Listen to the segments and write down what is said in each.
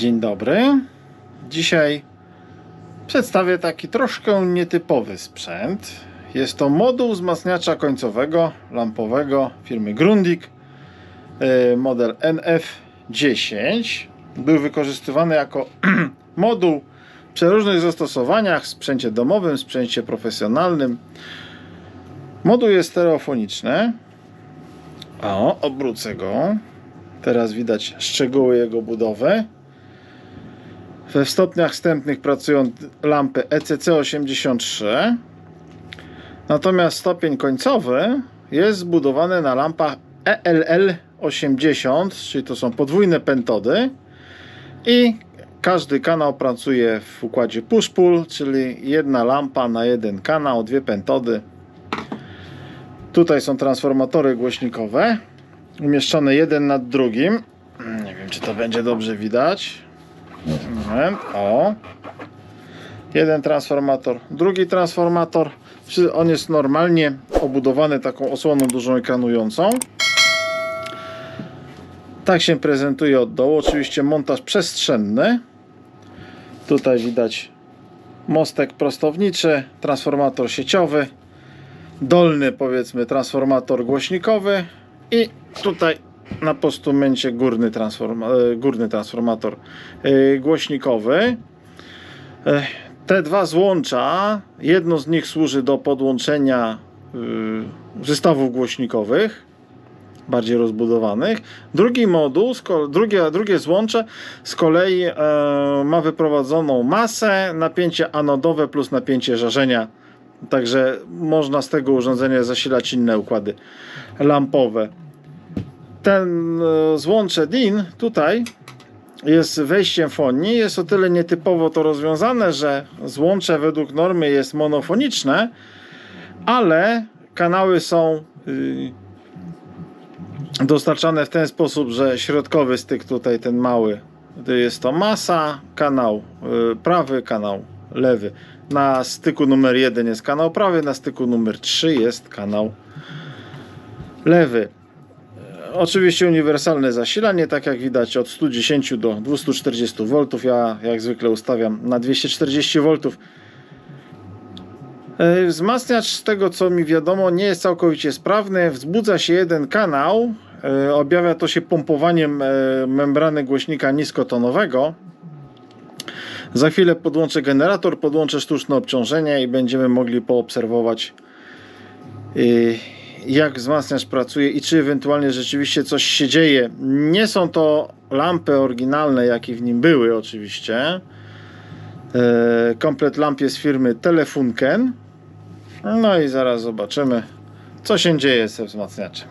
Dzień dobry. Dzisiaj przedstawię taki troszkę nietypowy sprzęt. Jest to moduł wzmacniacza końcowego lampowego firmy Grundig, e, model NF10. Był wykorzystywany jako moduł w przeróżnych zastosowaniach w sprzęcie domowym, w sprzęcie profesjonalnym. Moduł jest stereofoniczny. O, obrócę go. Teraz widać szczegóły jego budowy. We stopniach wstępnych pracują lampy E ECC83. Natomiast stopień końcowy jest zbudowany na lampach E ELL80, czyli to są podwójne pentody. I każdy kanał pracuje w układzie push-pull, czyli jedna lampa na jeden kanał, dwie pentody. Tutaj są transformatory głośnikowe, umieszczone jeden nad drugim. Nie wiem, czy to będzie dobrze widać. O. Jeden transformator, drugi transformator. On jest normalnie obudowany taką osłoną dużą ekranującą. Tak się prezentuje od dołu. Oczywiście montaż przestrzenny. Tutaj widać mostek prostowniczy, transformator sieciowy, dolny powiedzmy transformator głośnikowy i tutaj na postumencie górny, e, górny transformator e, głośnikowy. E, Te dwa złącza, jedno z nich służy do podłączenia zestawów głośnikowych, bardziej rozbudowanych. Drugi moduł, drugie, drugie złącze z kolei ma wyprowadzoną masę, napięcie anodowe plus napięcie żarzenia. Także można z tego urządzenia zasilać inne układy lampowe ten e, złącze DIN tutaj jest wejściem fonii. Jest o tyle nietypowo to rozwiązane, że złącze według normy jest monofoniczne, ale kanały są y, dostarczane w ten sposób, że środkowy styk tutaj ten mały to jest to masa, kanał y, prawy, kanał lewy. Na styku numer 1 jest kanał prawy, na styku numer 3 jest kanał lewy. Oczywiście uniwersalne zasilanie, tak jak widać od 110 do 240 V. Ja jak zwykle ustawiam na 240 V. E, Wzmacniacz z tego co mi wiadomo nie jest całkowicie sprawny. Wzbudza się jeden kanał. E, Objawia to się pompowaniem e, membrany głośnika niskotonowego. Za chwilę podłączę generator, podłączę sztuczne obciążenie i będziemy mogli poobserwować jak wzmacniacz pracuje i czy ewentualnie rzeczywiście coś się dzieje. Nie są to lampy oryginalne, jakie w nim były oczywiście. E, Komplet lamp jest firmy Telefunken. No i zaraz zobaczymy, co się dzieje ze wzmacniaczem.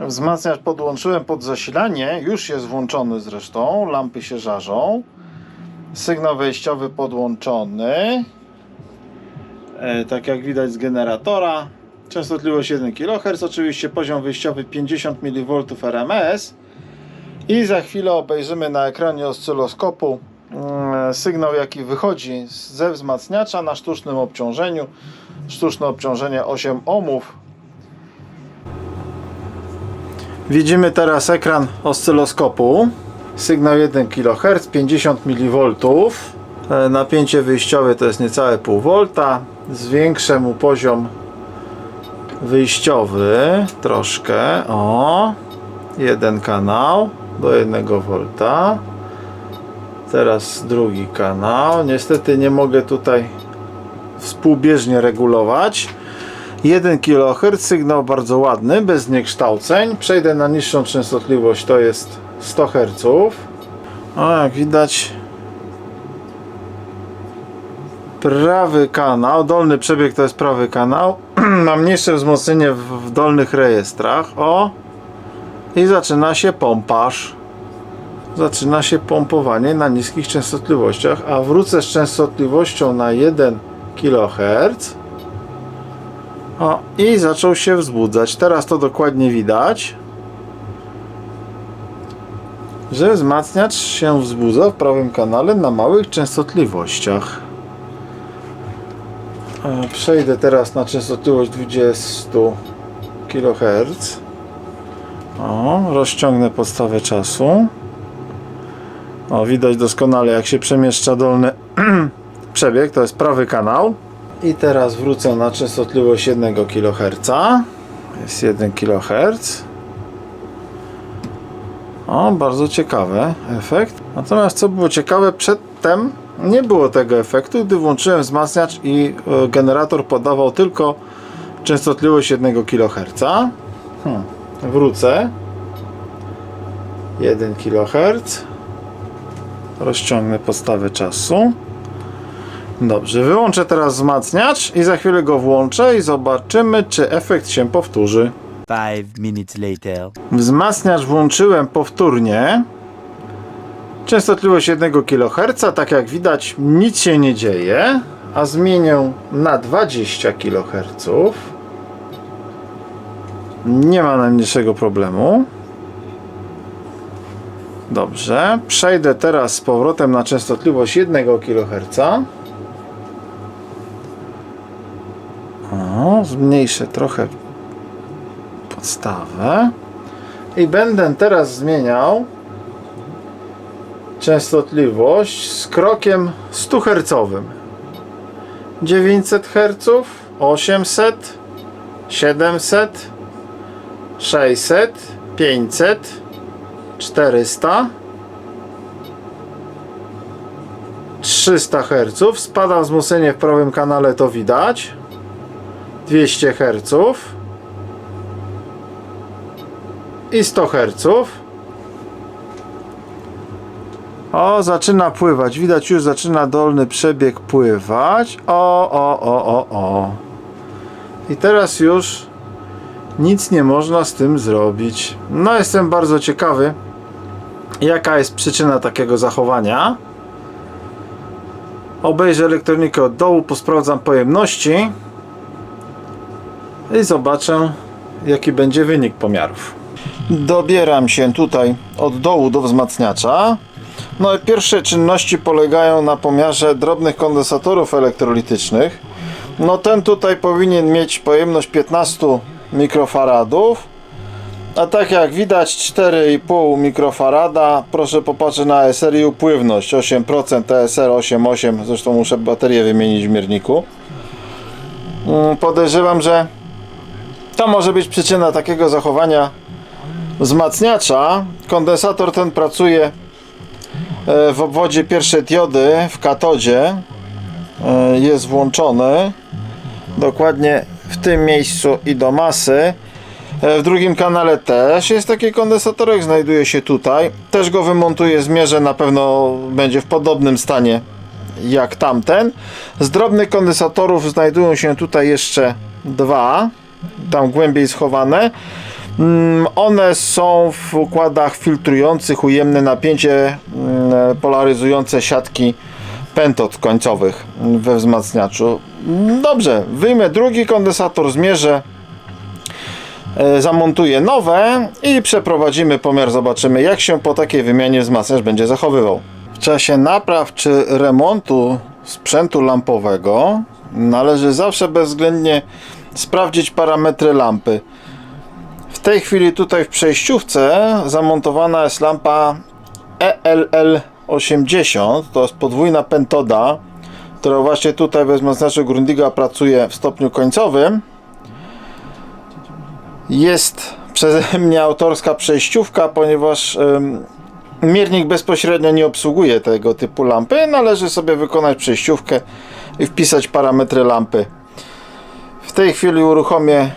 Wzmacniacz podłączyłem pod zasilanie, już jest włączony zresztą, lampy się żarzą. Sygnał wejściowy podłączony. E, tak jak widać z generatora. Częstotliwość 1 kHz, oczywiście poziom wyjściowy 50 mV RMS. I za chwilę obejrzymy na ekranie oscyloskopu mm, sygnał jaki wychodzi ze wzmacniacza na sztucznym obciążeniu. Sztuczne obciążenie 8 ohmów. Widzimy teraz ekran oscyloskopu. Sygnał 1 kHz, 50 mV. Napięcie wyjściowe to jest niecałe pół volta. Zwiększę mu poziom wyjściowy troszkę. O, jeden kanał do 1 volta. Teraz drugi kanał. Niestety nie mogę tutaj współbieżnie regulować. 1 kHz, sygnał bardzo ładny, bez zniekształceń. Przejdę na niższą częstotliwość, to jest 100 Hz. O, jak widać, prawy kanał, dolny przebieg to jest prawy kanał. Ma mniejsze wzmocnienie w, w dolnych rejestrach. O! I zaczyna się pompaż. Zaczyna się pompowanie na niskich częstotliwościach, a wrócę z częstotliwością na 1 kHz. O, i zaczął się wzbudzać. Teraz to dokładnie widać, że wzmacniacz się wzbudza w prawym kanale na małych częstotliwościach. E, Przejdę teraz na częstotliwość 20 kHz. O, rozciągnę podstawę czasu. O, widać doskonale jak się przemieszcza dolny przebieg, to jest prawy kanał. I teraz wrócę na częstotliwość 1 kHz. Jest 1 kHz. O, bardzo ciekawy efekt. Natomiast co było ciekawe, przedtem nie było tego efektu, gdy włączyłem wzmacniacz i e, generator podawał tylko częstotliwość 1 kHz. Hmm. Wrócę. 1 kHz. Rozciągnę podstawę czasu. Dobrze, wyłączę teraz wzmacniacz i za chwilę go włączę i zobaczymy, czy efekt się powtórzy. Five minutes later. Wzmacniacz włączyłem powtórnie. Częstotliwość 1 kHz, tak jak widać, nic się nie dzieje, a zmienię na 20 kHz. Nie ma najmniejszego problemu. Dobrze, przejdę teraz z powrotem na częstotliwość 1 kHz. O, zmniejszę trochę podstawę i będę teraz zmieniał częstotliwość z krokiem 100 Hz 900 Hz 800 700 600 500 400 300 Hz spada wzmocnienie w prawym kanale to widać. 200 Hz i 100 Hz. O, zaczyna pływać. Widać już zaczyna dolny przebieg pływać. O, o, o, o, o. I teraz już nic nie można z tym zrobić. No, jestem bardzo ciekawy, jaka jest przyczyna takiego zachowania. Obejrzę elektronikę od dołu, posprawdzam pojemności i zobaczę, jaki będzie wynik pomiarów. Dobieram się tutaj od dołu do wzmacniacza. No pierwsze czynności polegają na pomiarze drobnych kondensatorów elektrolitycznych. No ten tutaj powinien mieć pojemność 15 mikrofaradów. A tak jak widać 4,5 mikrofarada. Proszę popatrzeć na ESR i upływność 8% TSR 8,8. Zresztą muszę baterię wymienić w mierniku. Mm, Podejrzewam, że to może być przyczyna takiego zachowania wzmacniacza. Kondensator ten pracuje w obwodzie pierwszej diody w katodzie. E, Jest włączony dokładnie w tym miejscu i do masy. E, W drugim kanale też jest taki kondensatorek, znajduje się tutaj. Też go wymontuję, zmierzę, na pewno będzie w podobnym stanie jak tamten. Z drobnych kondensatorów znajdują się tutaj jeszcze dwa, tam głębiej schowane. Mm, One są w układach filtrujących ujemne napięcie, mm, polaryzujące siatki pentod końcowych we wzmacniaczu. Dobrze, wyjmę drugi kondensator, zmierzę, e, zamontuję nowe i przeprowadzimy pomiar. Zobaczymy, jak się po takiej wymianie wzmacniacz będzie zachowywał. W czasie napraw czy remontu sprzętu lampowego należy zawsze bezwzględnie sprawdzić parametry lampy. W tej chwili tutaj w przejściówce zamontowana jest lampa E ELL80. To jest podwójna pentoda, która właśnie tutaj we wzmacniaczu Grundiga pracuje w stopniu końcowym. Jest przeze mnie autorska przejściówka, ponieważ ym, miernik bezpośrednio nie obsługuje tego typu lampy. Należy sobie wykonać przejściówkę i wpisać parametry lampy. W tej chwili uruchomię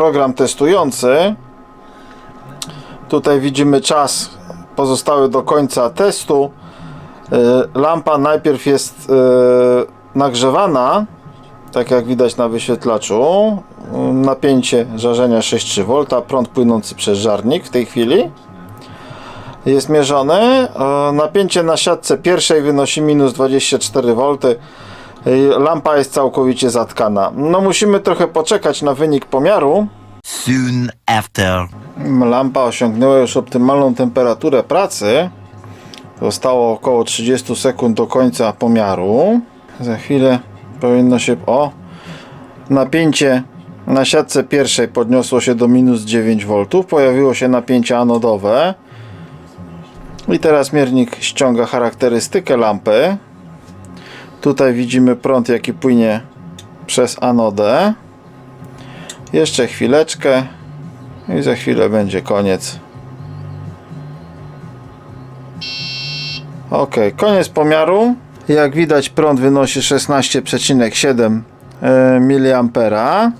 program testujący. Tutaj widzimy czas pozostały do końca testu. Y, Lampa najpierw jest y, nagrzewana, tak jak widać na wyświetlaczu. Y, Napięcie żarzenia 6,3 V, prąd płynący przez żarnik w tej chwili jest mierzony. Napięcie na siatce pierwszej wynosi minus 24 V. Lampa jest całkowicie zatkana. No musimy trochę poczekać na wynik pomiaru. Soon after. Lampa osiągnęła już optymalną temperaturę pracy. Zostało około 30 sekund do końca pomiaru. Za chwilę powinno się. O! Napięcie na siatce pierwszej podniosło się do minus 9 V. Pojawiło się napięcie anodowe. I teraz miernik ściąga charakterystykę lampy. Tutaj widzimy prąd, jaki płynie przez anodę. Jeszcze chwileczkę i za chwilę będzie koniec. Ok, koniec pomiaru. Jak widać prąd wynosi 16,7 mA.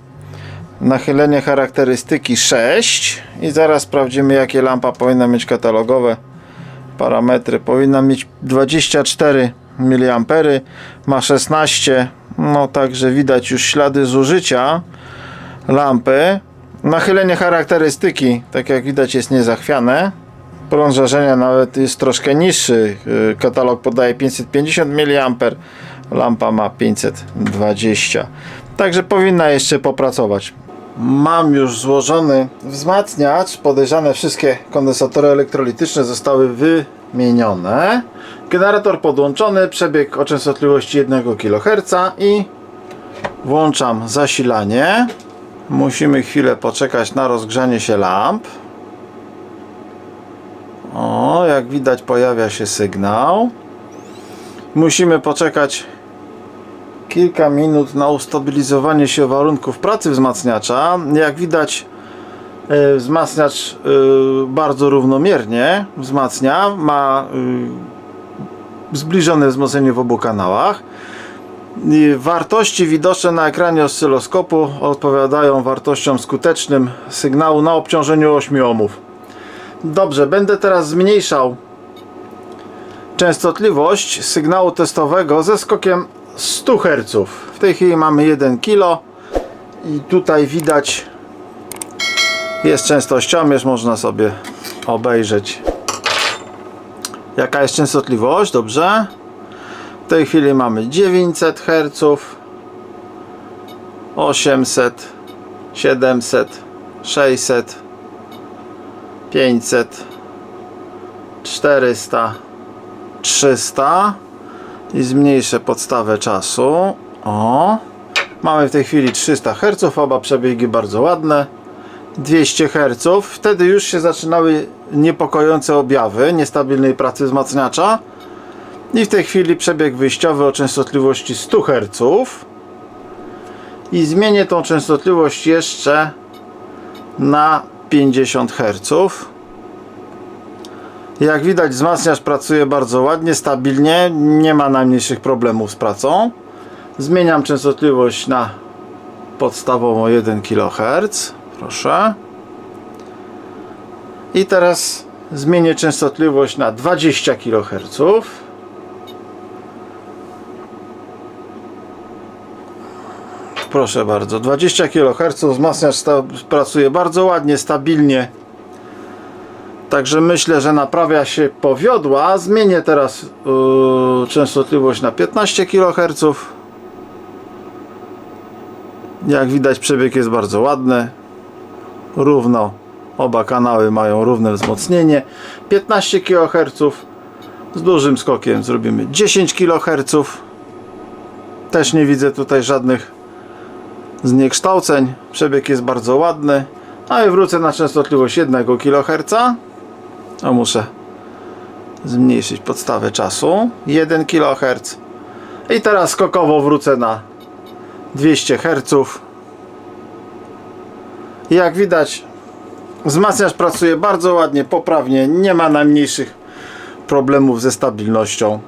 Nachylenie charakterystyki 6 i zaraz sprawdzimy jakie lampa powinna mieć katalogowe parametry. Powinna mieć 24 mA, ma 16, no także widać już ślady zużycia lampy. Nachylenie charakterystyki, tak jak widać jest niezachwiane. Prąd żarzenia nawet jest troszkę niższy. Yy, Katalog podaje 550 mA, lampa ma 520. Także powinna jeszcze popracować. Mam już złożony wzmacniacz. Podejrzane wszystkie kondensatory elektrolityczne zostały wymienione. Generator podłączony, przebieg o częstotliwości 1 kHz i włączam zasilanie. Musimy chwilę poczekać na rozgrzanie się lamp. O, jak widać pojawia się sygnał. Musimy poczekać kilka minut na ustabilizowanie się warunków pracy wzmacniacza. Jak widać e, wzmacniacz e, bardzo równomiernie wzmacnia, ma e, zbliżone wzmocnienie w obu kanałach. Wartości widoczne na ekranie oscyloskopu odpowiadają wartościom skutecznym sygnału na obciążeniu 8 ohmów. Dobrze, będę teraz zmniejszał częstotliwość sygnału testowego ze skokiem 100 Hz. W tej chwili mamy 1 kg i tutaj widać jest częstościomierz, można sobie obejrzeć jaka jest częstotliwość, dobrze. W tej chwili mamy 900 Hz, 800, 700, 600, 500, 400, 300 i zmniejszę podstawę czasu. O, mamy w tej chwili 300 Hz, oba przebiegi bardzo ładne. 200 Hz, wtedy już się zaczynały niepokojące objawy niestabilnej pracy wzmacniacza. I w tej chwili przebieg wyjściowy o częstotliwości 100 Hz. I zmienię tą częstotliwość jeszcze na 50 Hz. Jak widać wzmacniacz pracuje bardzo ładnie, stabilnie, nie ma najmniejszych problemów z pracą. Zmieniam częstotliwość na podstawową 1 kHz. Proszę. I teraz zmienię częstotliwość na 20 kHz. Proszę bardzo, 20 kHz wzmacniacz pracuje bardzo ładnie, stabilnie. Także myślę, że naprawia się powiodła. Zmienię teraz yy, częstotliwość na 15 kHz. Jak widać przebieg jest bardzo ładny. Równo oba kanały mają równe wzmocnienie. 15 kHz. Z dużym skokiem zrobimy 10 kHz. Też nie widzę tutaj żadnych zniekształceń. Przebieg jest bardzo ładny. A i wrócę na częstotliwość 1 kHz. A muszę zmniejszyć podstawę czasu. 1 kHz. I teraz skokowo wrócę na 200 Hz. Jak widać, wzmacniacz pracuje bardzo ładnie, poprawnie, nie ma najmniejszych problemów ze stabilnością.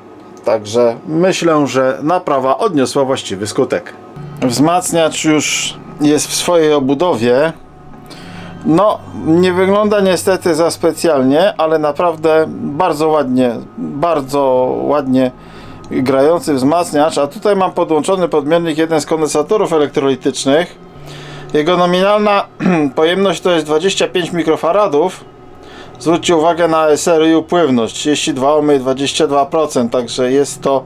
Także myślę, że naprawa odniosła właściwy skutek. Wzmacniacz już jest w swojej obudowie. No, nie wygląda niestety za specjalnie, ale naprawdę bardzo ładnie, bardzo ładnie grający wzmacniacz. A tutaj mam podłączony podmiennik jeden z kondensatorów elektrolitycznych. Jego nominalna pojemność to jest 25 mikrofaradów. Zwróćcie uwagę na SR i upływność 32 ohm i 22%, także jest to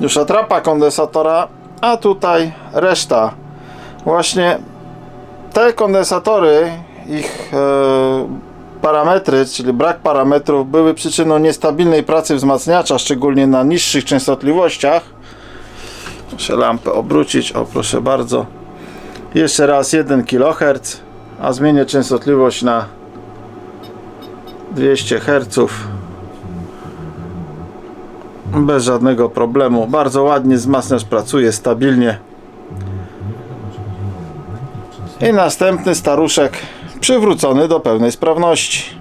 już atrapa kondensatora, a tutaj reszta. Właśnie te kondensatory, ich e, parametry, czyli brak parametrów, były przyczyną niestabilnej pracy wzmacniacza, szczególnie na niższych częstotliwościach. Muszę lampę obrócić, o proszę bardzo. Jeszcze raz 1 kHz, a zmienię częstotliwość na 200 Hz. bez żadnego problemu. Bardzo ładnie wzmacniacz pracuje stabilnie. I następny staruszek przywrócony do pełnej sprawności.